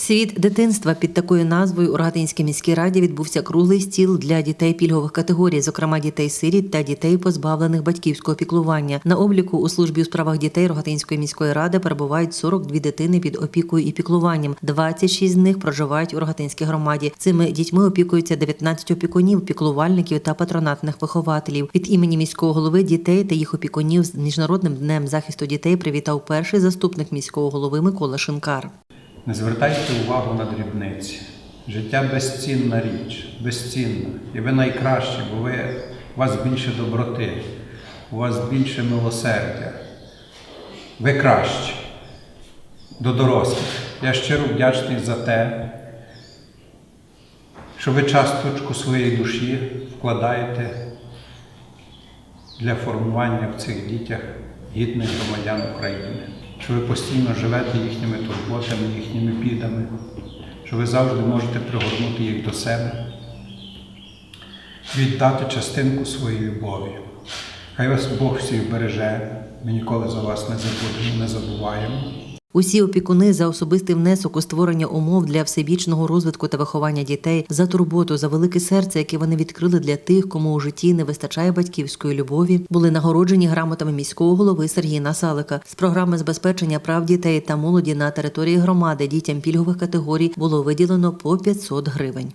Світ дитинства під такою назвою у Рогатинській міській раді відбувся круглий стіл для дітей пільгових категорій, зокрема дітей-сиріт та дітей, позбавлених батьківського піклування. На обліку у службі у справах дітей Рогатинської міської ради перебувають 42 дитини під опікою і піклуванням. 26 з них проживають у Рогатинській громаді. Цими дітьми опікуються 19 опікунів, піклувальників та патронатних вихователів. Від імені міського голови дітей та їх опікунів з міжнародним днем захисту дітей привітав перший заступник міського голови Микола Шинкар. Не звертайте увагу на дрібниці. Життя безцінна річ, безцінна. І ви найкращі, бо ви, у вас більше доброти, у вас більше милосердя. Ви кращі до дорослих. Я щиро вдячний за те, що ви часточку своєї душі вкладаєте для формування в цих дітях гідних громадян України, що ви постійно живете їхніми турботами, їхніми бідами, що ви завжди можете пригорнути їх до себе, віддати частинку своєї любові. Хай вас Бог всіх береже, ми ніколи за вас не забудемо, не забуваємо. Усі опікуни за особистий внесок у створення умов для всебічного розвитку та виховання дітей, за турботу, за велике серце, яке вони відкрили для тих, кому у житті не вистачає батьківської любові, були нагороджені грамотами міського голови Сергія Насалика. З програми забезпечення прав дітей та молоді на території громади дітям пільгових категорій було виділено по 500 гривень.